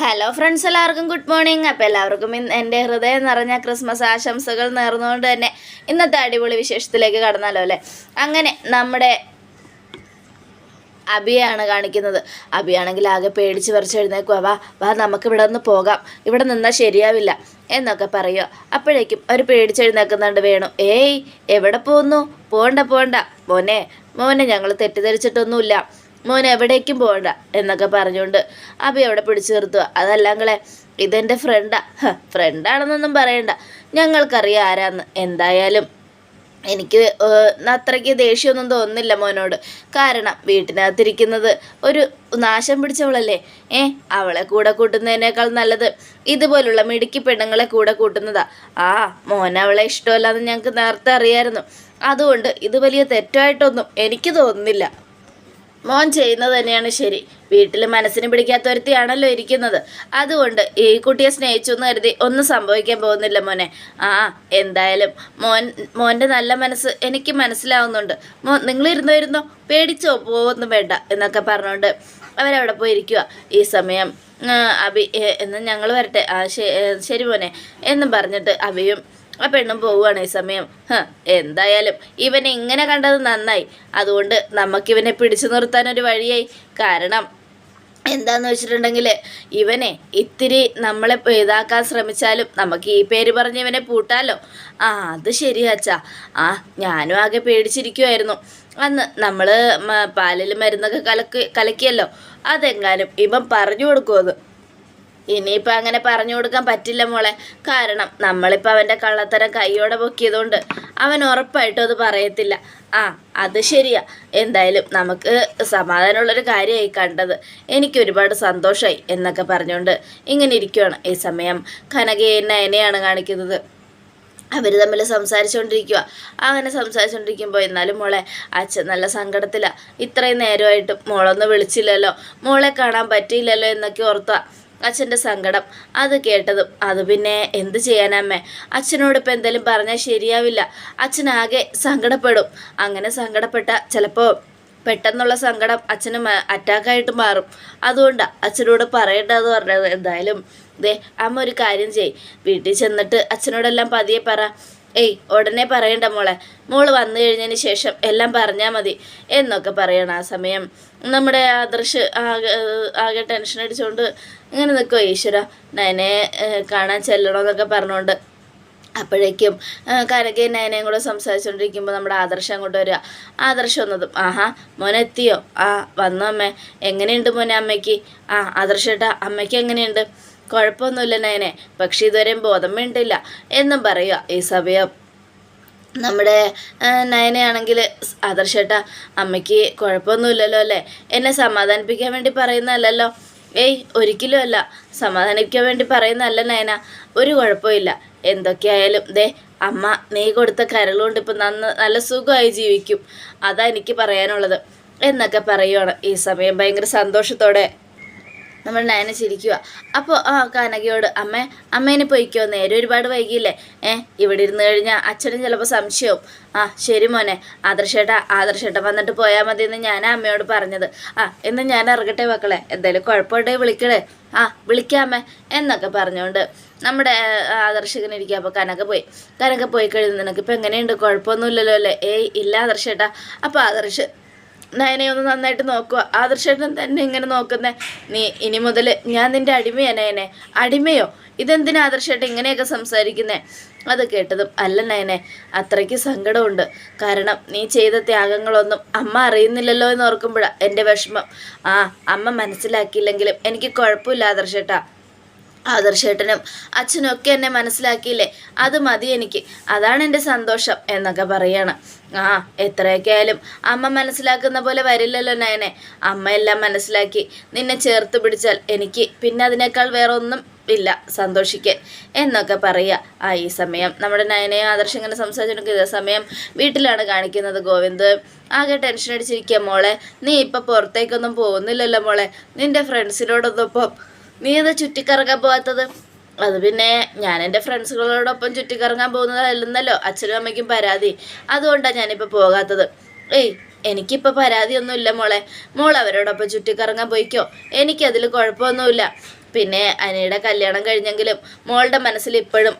Hello friends എല്ലാവർക്കും good morning അപ്പോൾ എല്ലാവർക്കും എന്റെ ഹൃദയം നിറഞ്ഞ ക്രിസ്മസ് ആശംസകൾ നേർന്നുകൊണ്ട് തന്നെ ഇന്നത്തെ അടിപൊളി വിശേഷത്തിലേക്ക് കടന്നാലോ അല്ലേ? അങ്ങനെ നമ്മുടെ അബിയാണ് കാണിക്കുന്നത്. അബിയാണെങ്കിൽ ആകെ പേടിച്ച് പറിച്ച് എഴുന്നേക്കുക വാ വാ നമുക്ക് ഇവിടെ നിന്ന് പോകാം. ഇവിടെ നിന്നാൽ ശരിയാവില്ല എന്നൊക്കെ പറയുക അപ്പോഴേക്കും അവർ പേടിച്ചെഴുന്നേക്കുന്നുണ്ട് വേണു. ഏയ് എവിടെ പോകുന്നു പോണ്ട പോണ്ട. മോനെ മോനെ ഞങ്ങൾ തെറ്റിദ്ധരിച്ചിട്ടൊന്നുമില്ല. മോൻ എവിടേക്കും പോകണ്ട എന്നൊക്കെ പറഞ്ഞുകൊണ്ട് അബി അവിടെ പിടിച്ചു നിർത്തുക അതല്ലങ്ങളെ ഇതെന്റെ ഫ്രണ്ടാ. ഫ്രണ്ടാണെന്നൊന്നും പറയണ്ട. ഞങ്ങൾക്കറിയാം ആരാന്ന്. എന്തായാലും എനിക്ക് അത്രയ്ക്ക് ദേഷ്യമൊന്നും തോന്നുന്നില്ല മോനോട്. കാരണം വീട്ടിനകത്തിരിക്കുന്നത് ഒരു നാശം പിടിച്ചവളല്ലേ? ഏ അവളെ കൂടെ കൂട്ടുന്നതിനേക്കാൾ നല്ലത് ഇതുപോലുള്ള മിടുക്കി പെണ്ണുങ്ങളെ കൂടെ കൂട്ടുന്നതാ. ആ മോൻ അവളെ ഇഷ്ടമല്ലാന്ന് ഞങ്ങൾക്ക് നേരത്തെ അറിയായിരുന്നു. അതുകൊണ്ട് ഇത് വലിയ തെറ്റായിട്ടൊന്നും എനിക്ക് തോന്നുന്നില്ല. മോൻ ചെയ്യുന്നത് തന്നെയാണ് ശരി. വീട്ടിൽ മനസ്സിന് പിടിക്കാത്ത ഒരുത്തിയാണല്ലോ ഇരിക്കുന്നത്. അതുകൊണ്ട് ഈ കുട്ടിയെ സ്നേഹിച്ചു എന്ന് കരുതി ഒന്നും സംഭവിക്കാൻ പോകുന്നില്ല മോനെ. ആ എന്തായാലും മോൻ മോന്റെ നല്ല മനസ്സ് എനിക്ക് മനസ്സിലാവുന്നുണ്ട്. മോ നിങ്ങളിരുന്നോ ഇരുന്നോ? പേടിച്ചോ? പോവൊന്നും വേണ്ട എന്നൊക്കെ പറഞ്ഞുകൊണ്ട് അവരവിടെ പോയി ഇരിക്കുക ഈ സമയം അബി എന്ന് ഞങ്ങൾ വരട്ടെ. ശരി മോനെ. എന്നും പറഞ്ഞിട്ട് അബിയും ആ പെണ്ണും പോവുകയാണ് ഈ സമയം. എന്തായാലും ഇവനെ ഇങ്ങനെ കണ്ടത് നന്നായി. അതുകൊണ്ട് നമുക്കിവനെ പിടിച്ചു നിർത്താനൊരു വഴിയായി. കാരണം എന്താന്ന് വെച്ചിട്ടുണ്ടെങ്കിൽ ഇവനെ ഇത്തിരി നമ്മളെ ഇതാക്കാൻ ശ്രമിച്ചാലും നമുക്ക് ഈ പേര് പറഞ്ഞ് ഇവനെ പൂട്ടാലോ? ആ അത് ശരിയാച്ചാ ആ ഞാനും ആകെ പേടിച്ചിരിക്കുമായിരുന്നു അന്ന് നമ്മൾ പാലിൽ മരുന്നൊക്കെ കലക്കി കലക്കിയല്ലോ. അതെങ്ങാനും ഇവൻ പറഞ്ഞു കൊടുക്കുമത് ഇനിയിപ്പോൾ അങ്ങനെ പറഞ്ഞു കൊടുക്കാൻ പറ്റില്ല മോളെ. കാരണം നമ്മളിപ്പോൾ അവന്റെ കള്ളത്തരം കൈയോടെ പൊക്കിയതുകൊണ്ട് അവൻ ഉറപ്പായിട്ടും അത് പറയത്തില്ല. ആ അത് ശരിയാ. എന്തായാലും നമുക്ക് സമാധാനമുള്ളൊരു കാര്യമായി കണ്ടത് എനിക്ക് ഒരുപാട് സന്തോഷമായി എന്നൊക്കെ പറഞ്ഞുകൊണ്ട് ഇങ്ങനെ ഇരിക്കുവാണ്. ഈ സമയം കനകയെ നയനെയാണ് കാണിക്കുന്നത്. അവർ തമ്മിൽ സംസാരിച്ചുകൊണ്ടിരിക്കുക അങ്ങനെ സംസാരിച്ചുകൊണ്ടിരിക്കുമ്പോൾ എന്നാലും മോളെ അച്ഛൻ നല്ല സങ്കടത്തിലാണ് ഇത്രയും നേരമായിട്ടും മോളൊന്ന് വിളിച്ചില്ലല്ലോ. മോളെ കാണാൻ പറ്റിയില്ലല്ലോ എന്നൊക്കെ ഓർത്താ. അച്ഛന്റെ സങ്കടം. അത് കേട്ടതും അത് പിന്നെ എന്ത് ചെയ്യാനമ്മേ? അച്ഛനോട് ഇപ്പം എന്തെങ്കിലും പറഞ്ഞാൽ ശരിയാവില്ല. അച്ഛനാകെ സങ്കടപ്പെടും. അങ്ങനെ സങ്കടപ്പെട്ട ചിലപ്പോൾ പെട്ടെന്നുള്ള സങ്കടം അച്ഛന് അറ്റാക്കായിട്ട് മാറും. അതുകൊണ്ടാണ് അച്ഛനോട് പറയേണ്ടതെന്ന് പറഞ്ഞത്. എന്തായാലും ദേ അമ്മ ഒരു കാര്യം ചെയ് വീട്ടിൽ ചെന്നിട്ട് അച്ഛനോടെല്ലാം പതിയെ പറ. ഏയ് ഉടനെ പറയണ്ട മോളെ. മോൾ വന്നു കഴിഞ്ഞതിന് ശേഷം എല്ലാം പറഞ്ഞാൽ മതി എന്നൊക്കെ പറയണം ആ സമയം. നമ്മുടെ ആദർശ് ആകെ ആകെ ടെൻഷൻ അടിച്ചുകൊണ്ട് ഇങ്ങനെ നിൽക്കുമോ ഈശ്വര. നയനെ കാണാൻ ചെല്ലണമെന്നൊക്കെ പറഞ്ഞുകൊണ്ട് അപ്പോഴേക്കും കരകെ നയനയും കൂടെ സംസാരിച്ചുകൊണ്ടിരിക്കുമ്പോൾ നമ്മുടെ ആദർശം അങ്ങോട്ട് വരിക ആദർശം വന്നതും ആഹാ മോനെത്തിയോ? ആ വന്നു അമ്മേ. എങ്ങനെയുണ്ട് മോനെ അമ്മയ്ക്ക്? ആ ആദർശേട്ടാ അമ്മയ്ക്ക് എങ്ങനെയുണ്ട്? കുഴപ്പമൊന്നുമില്ല നയനെ. പക്ഷെ ഇതുവരെയും ബോധം വേണ്ടില്ല എന്നും പറയുക ഈ സമയം. നമ്മുടെ നയനയാണെങ്കിൽ ആദർശേട്ടാ അമ്മയ്ക്ക് കുഴപ്പമൊന്നുമില്ലല്ലോ അല്ലേ? എന്നെ സമാധാനിപ്പിക്കാൻ വേണ്ടി പറയുന്നതല്ലല്ലോ. ഏയ് ഒരിക്കലും അല്ല. സമാധാനിക്കാൻ വേണ്ടി പറയുന്നതല്ല നയന. ഒരു കുഴപ്പമില്ല എന്തൊക്കെയായാലും. ദേ അമ്മ നീ കൊടുത്ത കരളുകൊണ്ട് ഇപ്പം നന്ന നല്ല സുഖമായി ജീവിക്കും. അതാ എനിക്ക് പറയാനുള്ളത്. എന്നൊക്കെ പറയുവാണ്. ഈ സമയം ഭയങ്കര സന്തോഷത്തോടെ. നമ്മൾ നയന ചിരിക്കുക അപ്പോൾ ആ കനകയോട് അമ്മ അമ്മേനെ പൊയ്ക്കോ നേരെ ഒരുപാട് വൈകിയില്ലേ? ഏ ഇവിടെ ഇരുന്ന് കഴിഞ്ഞാൽ അച്ഛനും ചിലപ്പോൾ സംശയവും. ആ ശരി മോനെ. ആദർശേട്ടാ ആദർശേട്ട വന്നിട്ട് പോയാൽ മതി എന്ന് ഞാൻ അമ്മയോട് പറഞ്ഞത്. ആ എന്ന് ഞാൻ ഇറങ്ങട്ടെ മക്കളെ. എന്തായാലും കുഴപ്പമുണ്ടെങ്കിൽ വിളിക്കണേ. ആ വിളിക്കാമേ എന്നൊക്കെ പറഞ്ഞുകൊണ്ട് നമ്മുടെ ആദർശകനിരിക്കുക അപ്പോൾ കനക പോയി. കനക പോയി കഴിഞ്ഞ് നിനക്കിപ്പോൾ എങ്ങനെയുണ്ട്? കുഴപ്പമൊന്നുമില്ലല്ലോ അല്ലേ? ഏയ് ഇല്ല ആദർശേട്ടാ. അപ്പോൾ ആദർശ് നയനെ ഒന്ന് നന്നായിട്ട് നോക്കുക. ആദർശേട്ടൻ തന്നെ ഇങ്ങനെ നോക്കുന്നേ. നീ ഇനി മുതൽ ഞാൻ നിന്റെ അടിമയാ നയനെ. അടിമയോ? ഇതെന്തിനാ ആദർശേട്ടൻ ഇങ്ങനെയൊക്കെ സംസാരിക്കുന്നേ? അത് കേട്ടതും അല്ല നയനെ. അത്രയ്ക്ക് സങ്കടമുണ്ട്. കാരണം നീ ചെയ്ത ത്യാഗങ്ങളൊന്നും അമ്മ അറിയുന്നില്ലല്ലോ എന്ന് ഓർക്കുമ്പോഴാണ് എന്റെ വിഷമം. ആ അമ്മ മനസ്സിലാക്കിയില്ലെങ്കിലും എനിക്ക് കുഴപ്പമില്ല ആദർശേട്ടാ. ആദർശേട്ടനും അച്ഛനും ഒക്കെ എന്നെ മനസ്സിലാക്കിയില്ലേ? അത് മതി എനിക്ക്. അതാണ് എന്റെ സന്തോഷം എന്നൊക്കെ പറയാണ്. ആ എത്രയൊക്കെ ആയാലും അമ്മ മനസ്സിലാക്കുന്ന പോലെ വരില്ലല്ലോ നയനെ. അമ്മ എല്ലാം മനസ്സിലാക്കി നിന്നെ ചേർത്ത് പിടിച്ചാൽ എനിക്ക് പിന്നെ അതിനേക്കാൾ വേറെ ഒന്നും ഇല്ല സന്തോഷിക്കാൻ എന്നൊക്കെ പറയുക ആ ഈ സമയം നമ്മുടെ നയനയും ആദർശം ഇങ്ങനെ സംസാരിച്ചിരിക്കുന്ന സമയം വീട്ടിലാണ് കാണിക്കുന്നത് ഗോവിന്ദ്. ആകെ ടെൻഷൻ അടിച്ചിരിക്കുക മോളെ. നീ ഇപ്പം പുറത്തേക്കൊന്നും പോകുന്നില്ലല്ലോ മോളെ. നിന്റെ ഫ്രണ്ട്സിനോടൊന്നും നീ എന്താ ചുറ്റിക്കറങ്ങാൻ പോകാത്തത് അത് പിന്നെ ഞാൻ എന്റെ ഫ്രണ്ട്സുകളോടൊപ്പം ചുറ്റിക്കറങ്ങാൻ പോകുന്നതല്ലെന്നല്ലോ അച്ഛനും അമ്മയ്ക്കും പരാതി. അതുകൊണ്ടാണ് ഞാനിപ്പോൾ പോകാത്തത്. ഏയ് എനിക്കിപ്പോൾ പരാതിയൊന്നുമില്ല മോളെ. മോൾ അവരോടൊപ്പം ചുറ്റിക്കറങ്ങാൻ പോയിക്കോ. എനിക്കതിൽ കുഴപ്പമൊന്നുമില്ല. പിന്നെ അനിയുടെ കല്യാണം കഴിഞ്ഞെങ്കിലും മോളുടെ മനസ്സിൽ ഇപ്പോഴും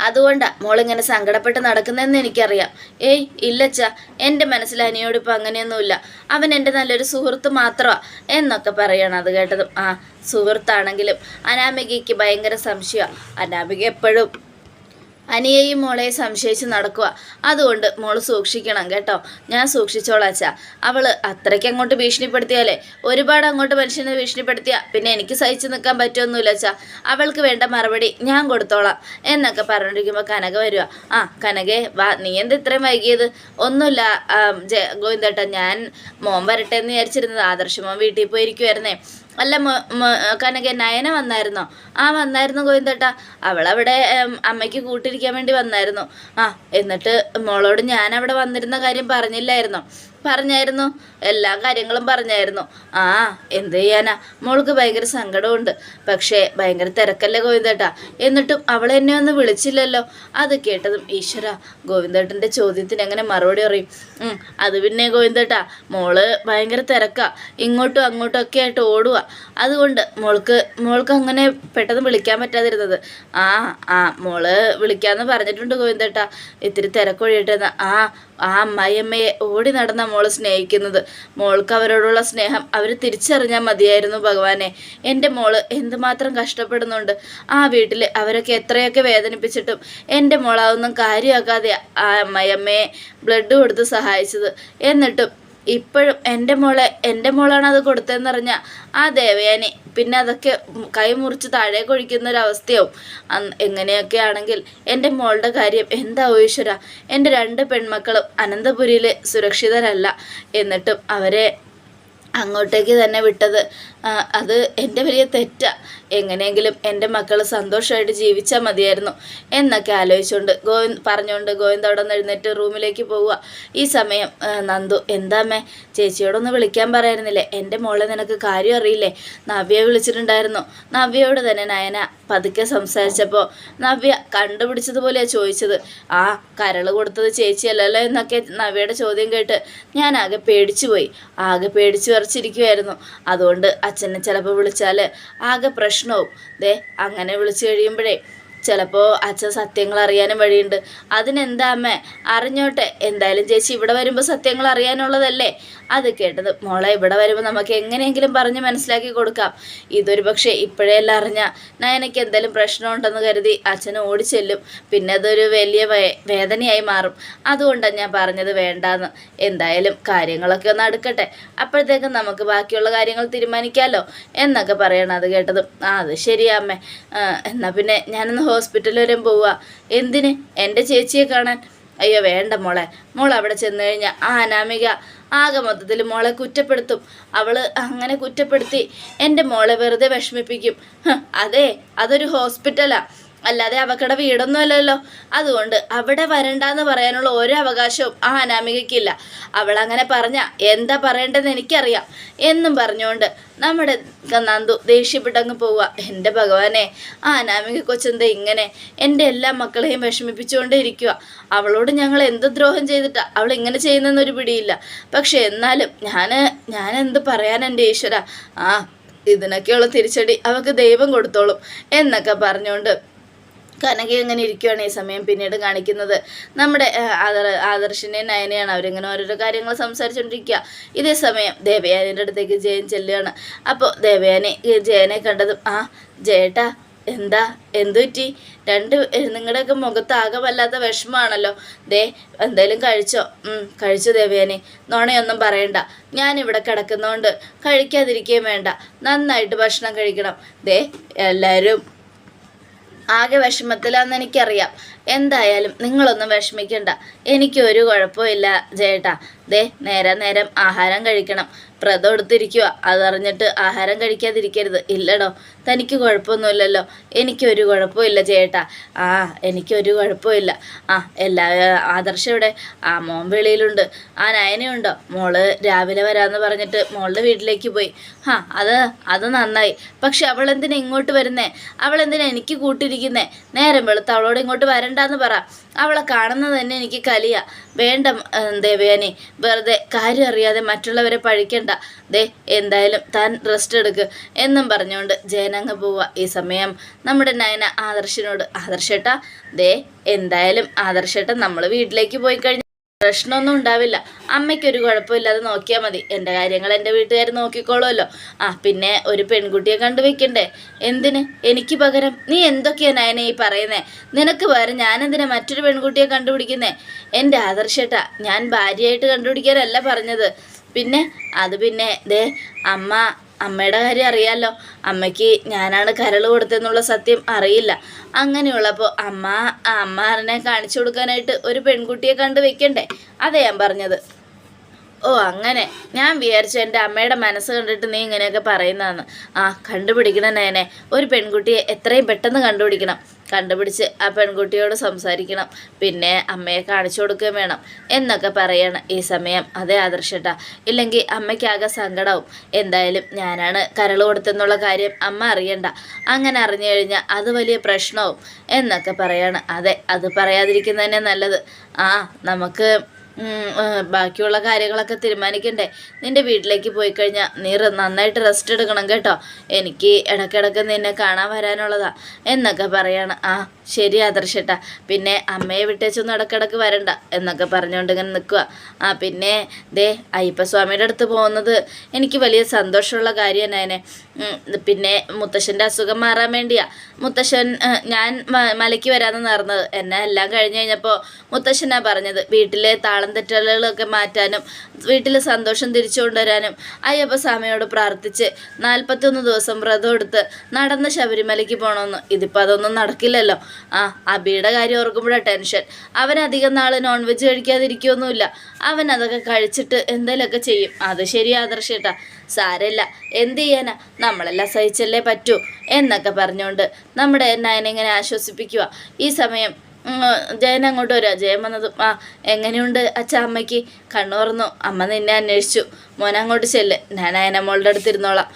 അതുകൊണ്ടാ മോളിങ്ങനെ സങ്കടപ്പെട്ട് നടക്കുന്നതെന്ന് എനിക്കറിയാം. ഏയ് ഇല്ലച്ച എന്റെ മനസ്സിൽ അനിയോട് ഇപ്പം അങ്ങനെയൊന്നുമില്ല. അവൻ എന്റെ നല്ലൊരു സുഹൃത്ത് മാത്രമാ എന്നൊക്കെ പറയണം അത് കേട്ടതും. ആ സുഹൃത്താണെങ്കിലും അനാമികയ്ക്ക് ഭയങ്കര സംശയമാണ് അനാമിക എപ്പോഴും അനിയെയും മോളെയും സംശയിച്ച് നടക്കുക അതുകൊണ്ട് മോൾ സൂക്ഷിക്കണം കേട്ടോ. ഞാൻ സൂക്ഷിച്ചോളാച്ചാ അവൾ അത്രയ്ക്ക് അങ്ങോട്ട് ഭീഷണിപ്പെടുത്തിയാലേ? ഒരുപാട് അങ്ങോട്ട് മനുഷ്യനെ ഭീഷണിപ്പെടുത്തിയ. പിന്നെ എനിക്ക് സഹിച്ചു നിൽക്കാൻ പറ്റുമൊന്നുമില്ല അച്ഛാ. അവൾക്ക് വേണ്ട മറുപടി ഞാൻ കൊടുത്തോളാം. എന്നൊക്കെ പറഞ്ഞിരിക്കുമ്പോൾ കനക വരിക ആ കനകെ വാ നീ എന്ത് ഇത്രയും വൈകിയത്? ഒന്നുമില്ല ഗോവിന്ദേട്ട ഞാൻ മോൻ വരട്ടെ എന്ന് വിചാരിച്ചിരുന്നത്. ആദർശ് മോൻ വീട്ടിൽ പോയിരിക്കുമായിരുന്നേ അല്ല കനക നയന വന്നായിരുന്നോ? ആ വന്നായിരുന്നു ഗോവിന്ദേട്ടാ. അവളവിടെ അമ്മയ്ക്ക് കൂട്ടിരിക്കാൻ വേണ്ടി വന്നായിരുന്നു. ആ എന്നിട്ട് മോളോട് ഞാൻ അവിടെ വന്നിരുന്ന കാര്യം പറഞ്ഞില്ലായിരുന്നോ? പറഞ്ഞായിരുന്നു. എല്ലാ കാര്യങ്ങളും പറഞ്ഞായിരുന്നു. ആ എന്ത് ചെയ്യാനാ? മോൾക്ക് ഭയങ്കര സങ്കടമുണ്ട് പക്ഷേ ഭയങ്കര തിരക്കല്ലേ ഗോവിന്ദേട്ടാ. എന്നിട്ടും അവൾ എന്നെ ഒന്ന് വിളിച്ചില്ലല്ലോ. അത് കേട്ടതും ഈശ്വര ഗോവിന്ദേട്ടന്റെ ചോദ്യത്തിന് എങ്ങനെ മറുപടി പറയും? അത് പിന്നെ ഗോവിന്ദേട്ടാ മോൾ ഭയങ്കര തിരക്കാ. ഇങ്ങോട്ടും അങ്ങോട്ടും ഒക്കെ ആയിട്ട് ഓടുക അതുകൊണ്ട് മോൾക്ക് മോൾക്ക് അങ്ങനെ പെട്ടെന്ന് വിളിക്കാൻ പറ്റാതിരുന്നത്. ആ ആ മോൾ വിളിക്കാമെന്ന് പറഞ്ഞിട്ടുണ്ട് ഗോവിന്ദേട്ടാ. ഇത്തിരി തിരക്കൊഴിയിട്ടെന്ന് ആ ആ അമ്മായിയമ്മയെ ഓടി നടന്ന മോൾ സ്നേഹിക്കുന്നത്. മോൾക്ക് അവരോടുള്ള സ്നേഹം അവർ തിരിച്ചറിഞ്ഞാൽ മതിയായിരുന്നു ഭഗവാനെ. എന്റെ മോൾ എന്തുമാത്രം കഷ്ടപ്പെടുന്നുണ്ട്. ആ വീട്ടിൽ അവരൊക്കെ എത്രയൊക്കെ വേദനിപ്പിച്ചിട്ടും എന്റെ മോൾ കാര്യമാക്കാതെ ആ അമ്മായിയമ്മയെ ബ്ലഡ് കൊടുത്ത് സഹായിച്ചത്. എന്നിട്ടും ഇപ്പോഴും എന്റെ മോളെ എന്റെ മോളാണ് അത് കൊടുത്തതെന്നറിഞ്ഞ ആ ദേവയാനി പിന്നെ അതൊക്കെ കൈ മുറിച്ച് താഴേക്ക് ഒഴിക്കുന്ന ഒരു അവസ്ഥയാവും എങ്ങനെയൊക്കെ ആണെങ്കിൽ എന്റെ മോളുടെ കാര്യം എന്താ ഈശ്വര എന്റെ രണ്ട് പെൺമക്കളും അനന്തപുരിയിൽ സുരക്ഷിതരല്ല. എന്നിട്ടും അവരെ അങ്ങോട്ടേക്ക് തന്നെ വിട്ടത് അത് എന്റെ വലിയ തെറ്റാ. എങ്ങനെയെങ്കിലും എന്റെ മക്കൾ സന്തോഷമായിട്ട് ജീവിച്ചാൽ മതിയായിരുന്നു. എന്നൊക്കെ ആലോചിച്ചുകൊണ്ട് ഗോവിന്ദ് പറഞ്ഞുകൊണ്ട് ഗോവിന്ദ് അവിടെ നിന്ന് എഴുന്നേറ്റ് റൂമിലേക്ക് പോവുക. ഈ സമയം നന്ദു എന്താമ്മേ ചേച്ചിയോടൊന്ന് വിളിക്കാൻ പറയായിരുന്നില്ലേ? എന്റെ മോളെ നിനക്ക് കാര്യം അറിയില്ലേ? നവ്യ വിളിച്ചിട്ടുണ്ടായിരുന്നു. നവ്യയോട് തന്നെ നയന പതുക്കെ സംസാരിച്ചപ്പോൾ നവ്യ കണ്ടുപിടിച്ചതുപോലെയാണ് ചോദിച്ചത്. ആ കരൾ കൊടുത്തത് ചേച്ചിയല്ലല്ലോ എന്നൊക്കെ നവ്യയുടെ ചോദ്യം കേട്ട് ഞാൻ ആകെ പേടിച്ചു പോയി ആകെ പേടിച്ചു വരച്ചിരിക്കുമായിരുന്നു അതുകൊണ്ട് അച്ഛനെ ചിലപ്പോൾ വിളിച്ചാൽ ആകെ പ്രശ്നവും. ദേ അങ്ങനെ വിളിച്ചു കഴിയുമ്പോഴേ ചിലപ്പോൾ അച്ഛൻ സത്യങ്ങൾ അറിയാനും വഴിയുണ്ട്. അതിനെന്താ അമ്മേ? അറിഞ്ഞോട്ടെ. എന്തായാലും ചേച്ചി ഇവിടെ വരുമ്പോൾ സത്യങ്ങൾ അറിയാനുള്ളതല്ലേ അത് കേട്ടത് മോളെ ഇവിടെ വരുമ്പോൾ നമുക്ക് എങ്ങനെയെങ്കിലും പറഞ്ഞ് മനസ്സിലാക്കി കൊടുക്കാം. ഇതൊരു പക്ഷേ ഇപ്പോഴെല്ലാം അറിഞ്ഞ. നയനയ്ക്ക് എന്തെങ്കിലും പ്രശ്നമുണ്ടെന്ന് കരുതി അച്ഛൻ ഓടിച്ചെല്ലും പിന്നെ അതൊരു വലിയ വേദനയായി മാറും. അതുകൊണ്ടാണ് ഞാൻ പറഞ്ഞത് വേണ്ടാന്ന്. എന്തായാലും കാര്യങ്ങളൊക്കെ ഒന്ന് അടുക്കട്ടെ. അപ്പോഴത്തേക്കും നമുക്ക് ബാക്കിയുള്ള കാര്യങ്ങൾ തീരുമാനിക്കാമല്ലോ എന്നൊക്കെ പറയണം അത് കേട്ടതും. ആ അത് ശരിയാ അമ്മേ. ആ, എന്നാ പിന്നെ ഞാനൊന്ന് ഹോസ്പിറ്റൽ വരെ പോവുക. എന്തിന്? എന്റെ ചേച്ചിയെ കാണാൻ. അയ്യോ വേണ്ട മോളെ. മോൾ അവിടെ ചെന്ന് കഴിഞ്ഞാൽ ആ അനാമിക ആകെ മൊത്തത്തിൽ മോളെ കുറ്റപ്പെടുത്തും. അവൾ അങ്ങനെ കുറ്റപ്പെടുത്തി എന്റെ മോളെ വെറുതെ വിഷമിപ്പിക്കും. അതെ അതൊരു ഹോസ്പിറ്റലാ അല്ലാതെ അവക്കടെ വീടൊന്നും അല്ലല്ലോ. അതുകൊണ്ട് അവിടെ വരണ്ടെന്ന് പറയാനുള്ള ഒരു അവകാശവും ആ അനാമികയ്ക്കില്ല. അവൾ അങ്ങനെ പറഞ്ഞ എന്താ പറയേണ്ടതെന്ന് എനിക്കറിയാം. എന്നും പറഞ്ഞുകൊണ്ട് നമ്മുടെ നന്ദു ദേഷ്യപ്പെട്ടങ്ങ് പോവുക. എന്റെ ഭഗവാനെ ആ അനാമിക കൊച്ചെന്താ ഇങ്ങനെ? എന്റെ എല്ലാ മക്കളെയും വിഷമിപ്പിച്ചുകൊണ്ടേ ഇരിക്കുക അവളോട് ഞങ്ങൾ എന്ത് ദ്രോഹം ചെയ്തിട്ടാ? അവൾ ഇങ്ങനെ ചെയ്യുന്നൊരു പിടിയില്ല. പക്ഷെ എന്നാലും ഞാൻ ഞാൻ എന്ത് പറയാൻ എന്റെ ഈശ്വര? ആ ഇതിനൊക്കെയുള്ള തിരിച്ചടി അവൾക്ക് ദൈവം കൊടുത്തോളും. എന്നൊക്കെ പറഞ്ഞുകൊണ്ട് കനക ഇങ്ങനെ ഇരിക്കുകയാണ് ഈ സമയം പിന്നീട് കാണിക്കുന്നത്. നമ്മുടെ ആദർ ആദർശിനെയും നയനെയാണ് അവരിങ്ങനെ ഓരോരോ കാര്യങ്ങൾ സംസാരിച്ചുകൊണ്ടിരിക്കുക ഇതേ സമയം ദേവയാനിയുടെ അടുത്തേക്ക് ജയൻ ചെല്ലുകയാണ്. അപ്പോൾ ദേവയാനി ജയനെ കണ്ടതും ആ ജയേട്ടാ എന്താ എന്തു പറ്റി രണ്ട് നിങ്ങളുടെയൊക്കെ മുഖത്ത് ആകെ വല്ലാത്ത വിഷമമാണല്ലോ. ദേ എന്തായാലും കഴിച്ചോ? കഴിച്ചു ദേവയാനി. നോണയൊന്നും പറയണ്ട. ഞാനിവിടെ കിടക്കുന്നതുകൊണ്ട് കഴിക്കാതിരിക്കുകയും വേണ്ട. നന്നായിട്ട് ഭക്ഷണം കഴിക്കണം. ദേ എല്ലാവരും ആകെ വിഷമത്തിലാന്ന് എനിക്കറിയാം. എന്തായാലും നിങ്ങളൊന്നും വിഷമിക്കണ്ട. എനിക്കൊരു കുഴപ്പമില്ല ചേട്ടാ ദേ നേരം നേരം ആഹാരം കഴിക്കണം. വ്രതം എടുത്തിരിക്കുക അതറിഞ്ഞിട്ട് ആഹാരം കഴിക്കാതിരിക്കരുത്. ഇല്ലടോ തനിക്ക് കുഴപ്പമൊന്നുമില്ലല്ലോ. എനിക്കൊരു കുഴപ്പമില്ല ചേട്ടാ ആ എനിക്കൊരു കുഴപ്പമില്ല. ആ എല്ലാ ആദർശം ഇവിടെ ആ മോൻ വെളിയിലുണ്ട്. ആ നയനയുണ്ടോ? മോൾ രാവിലെ വരാമെന്ന് പറഞ്ഞിട്ട് മോളുടെ വീട്ടിലേക്ക് പോയി. ആ അത് അത് നന്നായി. പക്ഷെ അവൾ എന്തിനാ ഇങ്ങോട്ട് വരുന്നേ? അവൾ എന്തിനാ എനിക്ക് കൂട്ടിരിക്കുന്നേ? നേരം വെളുത്ത് അവളോട് ഇങ്ങോട്ട് വരണ്ടാന്ന് പറ. അവളെ കാണുന്നത് തന്നെ എനിക്ക് കലിയ. വേണ്ട ദേവയാനെ. വെറുതെ കാര്യം അറിയാതെ മറ്റുള്ളവരെ പഴിക്കണ്ട. ദേ എന്തായാലും താൻ റെസ്റ്റ് എടുക്ക്. എന്നും പറഞ്ഞുകൊണ്ട് ജയനങ്ങ് പോവുക ഈ സമയം നമ്മുടെ നയന ആദർശിനോട് ആദർശേട്ട ദേ എന്തായാലും ആദർശേട്ട നമ്മൾ വീട്ടിലേക്ക് പോയി കഴിഞ്ഞാൽ പ്രശ്നമൊന്നും ഉണ്ടാവില്ല. അമ്മയ്ക്കൊരു കുഴപ്പമില്ലാതെ നോക്കിയാൽ മതി. എന്റെ കാര്യങ്ങൾ എന്റെ വീട്ടുകാർ നോക്കിക്കോളുമല്ലോ. ആ പിന്നെ ഒരു പെൺകുട്ടിയെ കണ്ടുവെക്കണ്ടേ എന്തിന്? എനിക്ക് പകരം നീ എന്തൊക്കെയാണ് നയനെ ഈ പറയുന്നേ? നിനക്ക് പകരം ഞാനെന്തിനാ മറ്റൊരു പെൺകുട്ടിയെ കണ്ടുപിടിക്കുന്നേ? എന്റെ ആദർശേട്ടാ ഞാൻ ഭാര്യയായിട്ട് കണ്ടുപിടിക്കാനല്ല പറഞ്ഞത്. പിന്നെ അത് പിന്നെ ദേ അമ്മ അമ്മയുടെ കാര്യം അറിയാമല്ലോ അമ്മയ്ക്ക് ഞാനാണ് കരൾ കൊടുത്തതെന്നുള്ള സത്യം അറിയില്ല. അങ്ങനെയുള്ളപ്പോൾ അമ്മ ആ അമ്മാരനെ കാണിച്ചു കൊടുക്കാനായിട്ട് ഒരു പെൺകുട്ടിയെ കണ്ടു വെക്കണ്ടേ? അതെ ഞാൻ പറഞ്ഞത്. ഓ അങ്ങനെ. ഞാൻ വിചാരിച്ചു എന്റെ അമ്മയുടെ മനസ്സ് കണ്ടിട്ട് നീ ഇങ്ങനെയൊക്കെ പറയുന്നതാണ്. ആ കണ്ടുപിടിക്കണം നേനെ ഒരു പെൺകുട്ടിയെ എത്രയും പെട്ടെന്ന് കണ്ടുപിടിക്കണം. കണ്ടുപിടിച്ച് ആ പെൺകുട്ടിയോട് സംസാരിക്കണം. പിന്നെ അമ്മയെ കാണിച്ചു കൊടുക്കുകയും വേണം എന്നൊക്കെ പറയണം ഈ സമയം. അതേ ആദർശട്ട ഇല്ലെങ്കിൽ അമ്മയ്ക്കാകെ സങ്കടവും. എന്തായാലും ഞാനാണ് കരൾ കൊടുത്തെന്നുള്ള കാര്യം അമ്മ അറിയണ്ട. അങ്ങനെ അറിഞ്ഞു കഴിഞ്ഞാൽ അത് വലിയ പ്രശ്നവും എന്നൊക്കെ പറയാണ്. അതെ അത് പറയാതിരിക്കുന്നതന്നെ നല്ലത്. ആ നമുക്ക് ബാക്കിയുള്ള കാര്യങ്ങളൊക്കെ തീരുമാനിക്കണ്ടേ? നിന്റെ വീട്ടിലേക്ക് പോയി കഴിഞ്ഞാൽ നീ നന്നായിട്ട് റെസ്റ്റ് എടുക്കണം കേട്ടോ. എനിക്ക് ഇടയ്ക്കിടയ്ക്ക് നിന്നെ കാണാൻ വരാനുള്ളതാ. എന്നൊക്കെ പറയാണ്. ആ ശരി ആദർശട്ട. പിന്നെ അമ്മയെ വിട്ടേച്ചൊന്നും ഇടയ്ക്കിടയ്ക്ക് വരണ്ട എന്നൊക്കെ പറഞ്ഞുകൊണ്ട് ഇങ്ങനെ നിൽക്കുക ആ പിന്നെ ദേ അയ്യപ്പസ്വാമിയുടെ അടുത്ത് പോകുന്നത് എനിക്ക് വലിയ സന്തോഷമുള്ള കാര്യം അതിനെ പിന്നെ മുത്തശ്ശന്റെ അസുഖം മാറാൻ വേണ്ടിയാ. മുത്തശ്ശൻ ഞാൻ മലയ്ക്ക് വരാമെന്ന് നടന്നത് എന്നെ എല്ലാം കഴിഞ്ഞ് കഴിഞ്ഞപ്പോൾ മുത്തശ്ശനാ പറഞ്ഞത് വീട്ടിലെ താളം തെറ്റലുകളൊക്കെ മാറ്റാനും വീട്ടിൽ സന്തോഷം തിരിച്ചു കൊണ്ടുവരാനും. അയ്യപ്പ സ്വാമിയോട് പ്രാർത്ഥിച്ച് നാൽപ്പത്തൊന്ന് ദിവസം വ്രതം എടുത്ത് നടന്ന് ശബരിമലയ്ക്ക് പോകണമെന്ന് ഇതിപ്പോൾ അതൊന്നും നടക്കില്ലല്ലോ. ആ അബിയുടെ കാര്യം ഓർക്കുമ്പോഴാണ് ടെൻഷൻ. അവനധികം അധികം നാൾ നോൺ വെജ് കഴിക്കാതിരിക്കുമൊന്നുമില്ല അവൻ അതൊക്കെ കഴിച്ചിട്ട് എന്തെങ്കിലുമൊക്കെ ചെയ്യും. അത് ശരി ആദർശേട്ടാ സാരമില്ല എന്ത് ചെയ്യാനാ? നമ്മളെല്ലാം സഹിച്ചല്ലേ പറ്റൂ എന്നൊക്കെ പറഞ്ഞുകൊണ്ട് നമ്മുടെ നയനെ എങ്ങനെ ആശ്വസിപ്പിക്കുക ഈ സമയം ജയൻ അങ്ങോട്ട് വരിക ജയൻ വന്നതും ആ എങ്ങനെയുണ്ട് അച്ഛ അമ്മയ്ക്ക്? കണ്ണു തുറന്നു. അമ്മ നിന്നെ അന്വേഷിച്ചു. മോൻ അങ്ങോട്ട് ചെല്ല്. ഞാൻ അയന മോളുടെ അടുത്ത് ഇരുന്നോളാം.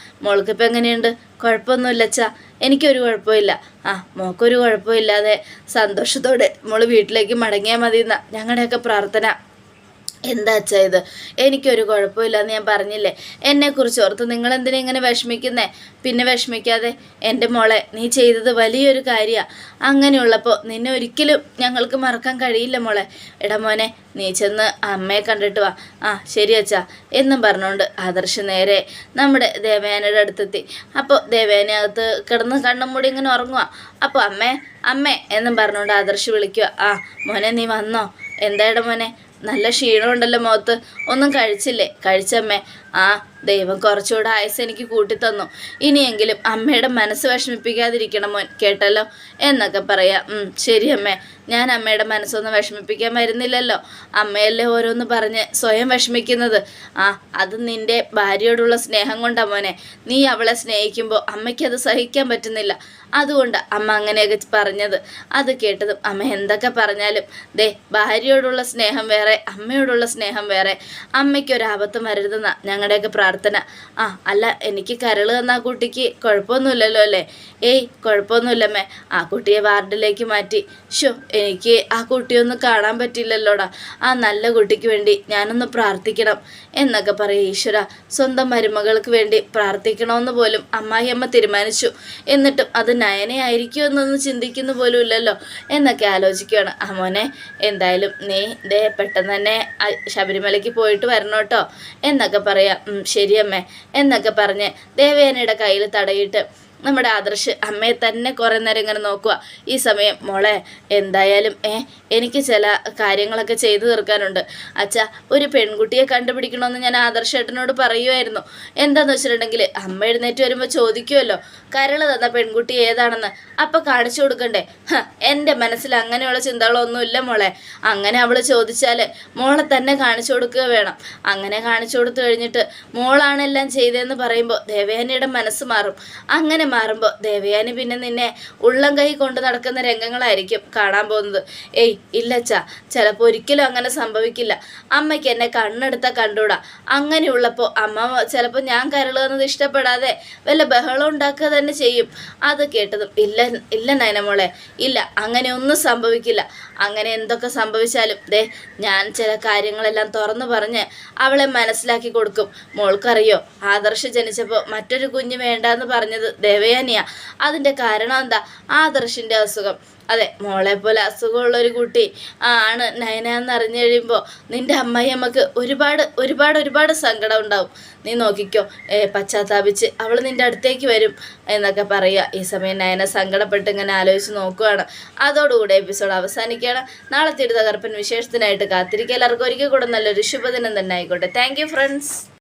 ഇപ്പം എങ്ങനെയുണ്ട്? കുഴപ്പമൊന്നുമില്ല അച്ഛാ. എനിക്കൊരു കുഴപ്പമില്ല. ആ മോക്കൊരു കുഴപ്പമില്ലാതെ സന്തോഷത്തോടെ മോൾ വീട്ടിലേക്ക് മടങ്ങിയാൽ മതി എന്നാ ഞങ്ങളുടെയൊക്കെ പ്രാർത്ഥന. എന്താ അച്ഛാ ഇത്? എനിക്കൊരു കുഴപ്പമില്ലെന്ന് ഞാൻ പറഞ്ഞില്ലേ? എന്നെക്കുറിച്ച് ഓർത്ത് നിങ്ങൾ എന്തിനാ ഇങ്ങനെ വിഷമിക്കുന്നേ? പിന്നെ വിഷമിക്കാതെ എന്റെ മോളെ നീ ചെയ്തത് വലിയൊരു കാര്യമാണ് അങ്ങനെയുള്ളപ്പോൾ നിന്നെ ഒരിക്കലും ഞങ്ങൾക്ക് മറക്കാൻ കഴിയില്ല മോളെ. എടാ മോനെ നീ ചെന്ന് അമ്മയെ കണ്ടിട്ട് വാ. ആ ശരി അച്ഛാ. എന്നും പറഞ്ഞുകൊണ്ട് ആദർശ് നേരെ നമ്മുടെ ദേവയാനയുടെ അടുത്തെത്തി. അപ്പോൾ ദേവേന അകത്ത് കിടന്ന് കണ്ണും മൂടി ഇങ്ങനെ ഉറങ്ങുക അപ്പോൾ അമ്മേ അമ്മേ എന്നും പറഞ്ഞുകൊണ്ട് ആദർശ് വിളിക്കുക ആ മോനെ നീ വന്നോ? എന്തായിട മോനെ? നല്ല ക്ഷീണമുണ്ടല്ലോ മുഖത്ത്. ഒന്നും കഴിച്ചില്ലേ? കഴിച്ചമ്മേ. ആ ദൈവം കുറച്ചുകൂടെ ആയുസ് എനിക്ക് കൂട്ടിത്തന്നു. ഇനിയെങ്കിലും അമ്മയുടെ മനസ്സ് വിഷമിപ്പിക്കാതിരിക്കണം മോൻ കേട്ടല്ലോ? എന്നൊക്കെ പറയാം. ശരി അമ്മേ. ഞാൻ അമ്മയുടെ മനസ്സൊന്നും വിഷമിപ്പിക്കാൻ വരുന്നില്ലല്ലോ. അമ്മയല്ലേ ഓരോന്ന് പറഞ്ഞ് സ്വയം വിഷമിക്കുന്നത്. ആ അത് നിന്റെ ഭാര്യയോടുള്ള സ്നേഹം കൊണ്ടാ മോനെ. നീ അവളെ സ്നേഹിക്കുമ്പോൾ അമ്മയ്ക്കത് സഹിക്കാൻ പറ്റുന്നില്ല. അതുകൊണ്ട് അമ്മ അങ്ങനെയൊക്കെ പറഞ്ഞത്. അത് കേട്ടതും അമ്മ എന്തൊക്കെ പറഞ്ഞാലും ദേ ഭാര്യയോടുള്ള സ്നേഹം വേറെ അമ്മയോടുള്ള സ്നേഹം വേറെ. അമ്മയ്ക്കൊരാപത്തും വരരുതെന്ന ഞങ്ങളുടെയൊക്കെ പ്രാർത്ഥന. ആ അല്ല എനിക്ക് കരൾ തന്ന ആ കുട്ടിക്ക് കുഴപ്പമൊന്നുമില്ലല്ലോ അല്ലേ? ഏയ് കുഴപ്പമൊന്നുമില്ലമ്മേ. ആ കുട്ടിയെ വാർഡിലേക്ക് മാറ്റി. ഷോ എനിക്ക് ആ കുട്ടിയൊന്നും കാണാൻ പറ്റില്ലല്ലോടാ. ആ നല്ല കുട്ടിക്ക് വേണ്ടി ഞാനൊന്ന് പ്രാർത്ഥിക്കണം എന്നൊക്കെ പറയും ഈശ്വര. സ്വന്തം മരുമകൾക്ക് വേണ്ടി പ്രാർത്ഥിക്കണമെന്ന് പോലും അമ്മായിയമ്മ തീരുമാനിച്ചു. എന്നിട്ടും അത് നയനയായിരിക്കും എന്നൊന്നും ചിന്തിക്കുന്ന പോലും ഇല്ലല്ലോ എന്നൊക്കെ ആലോചിക്കുകയാണ്. ആ മോനെ എന്തായാലും നീ ദേ പെട്ടെന്ന് തന്നെ ശബരിമലയ്ക്ക് പോയിട്ട് വരണോട്ടോ എന്നൊക്കെ പറയാം. "ഉം, ശരിയമ്മേ എന്നൊക്കെ പറഞ്ഞ് ദേവേനയുടെ കയ്യിൽ തടയിട്ട് നമ്മുടെ ആദർശ് അമ്മയെ തന്നെ കുറേ നേരം ഇങ്ങനെ നോക്കുക. ഈ സമയം മോളെ എന്തായാലും ഏ എനിക്ക് ചില കാര്യങ്ങളൊക്കെ ചെയ്തു തീർക്കാനുണ്ട്. അച്ഛ ഒരു പെൺകുട്ടിയെ കണ്ടുപിടിക്കണമെന്ന് ഞാൻ ആദർശേട്ടനോട് പറയുമായിരുന്നു എന്താന്ന് വെച്ചിട്ടുണ്ടെങ്കിൽ അമ്മ എഴുന്നേറ്റ് വരുമ്പോൾ ചോദിക്കുമല്ലോ കരൾ തന്ന പെൺകുട്ടി ഏതാണെന്ന്. അപ്പം കാണിച്ചു കൊടുക്കണ്ടേ? എന്റെ മനസ്സിൽ അങ്ങനെയുള്ള ചിന്തകളൊന്നുമില്ല മോളെ. അങ്ങനെ അവൾ ചോദിച്ചാൽ മോളെ തന്നെ കാണിച്ചു കൊടുക്കുക വേണം. അങ്ങനെ കാണിച്ചു കൊടുത്തു കഴിഞ്ഞിട്ട് മോളാണ് എല്ലാം ചെയ്തതെന്ന് പറയുമ്പോൾ ദേവയാനിയുടെ മനസ്സ് മാറും. അങ്ങനെ മാറുമ്പോൾ ദേവയാനി പിന്നെ നിന്നെ ഉള്ളം കൈ കൊണ്ട് നടക്കുന്ന രംഗങ്ങളായിരിക്കും കാണാൻ പോകുന്നത്. ഏയ് ഇല്ലച്ച ചിലപ്പോൾ ഒരിക്കലും അങ്ങനെ സംഭവിക്കില്ല. അമ്മയ്ക്ക് എന്നെ കണ്ണെടുത്ത കണ്ടൂടാ അങ്ങനെയുള്ളപ്പോൾ അമ്മ ചിലപ്പോൾ ഞാൻ കരളുന്നത് ഇഷ്ടപ്പെടാതെ വല്ല ബഹളം ഉണ്ടാക്കുക തന്നെ ചെയ്യും. അത് കേട്ടതും ഇല്ല ഇല്ല നയനമോളെ ഇല്ല അങ്ങനെ ഒന്നും സംഭവിക്കില്ല. അങ്ങനെ എന്തൊക്കെ സംഭവിച്ചാലും ദേ ഞാൻ ചില കാര്യങ്ങളെല്ലാം തുറന്നു പറഞ്ഞ് അവളെ മനസ്സിലാക്കി കൊടുക്കും. മോൾക്കറിയോ? ആദർശ് ജനിച്ചപ്പോൾ മറ്റൊരു കുഞ്ഞ് വേണ്ടാന്ന് പറഞ്ഞത് ദേവയാനിയാ. അതിന്റെ കാരണം എന്താ? ആദർശിന്റെ അസുഖം. അതെ മോളെ പോലെ അസുഖമുള്ള ഒരു കുട്ടി. ആ, ആണ് നയന എന്ന് അറിഞ്ഞു കഴിയുമ്പോൾ നിന്റെ അമ്മയമ്മക്ക് ഒരുപാട് ഒരുപാട് ഒരുപാട് സങ്കടം ഉണ്ടാവും. നീ നോക്കിക്കോ പശ്ചാത്താപിച്ച് അവൾ നിന്റെ അടുത്തേക്ക് വരും എന്നൊക്കെ പറയുക. ഈ സമയം നയന സങ്കടപ്പെട്ട് ഇങ്ങനെ ആലോചിച്ച് നോക്കുകയാണ് അതോടുകൂടി എപ്പിസോഡ് അവസാനിക്കുകയാണ്. നാളെ തിരുതകർപ്പൻ വിശേഷത്തിനായിട്ട് കാത്തിരിക്കുക. എല്ലാവർക്കും ഒരിക്കൽ കൂടെ നല്ലൊരു ശുഭദിനം തന്നെ ആയിക്കോട്ടെ. Thank friends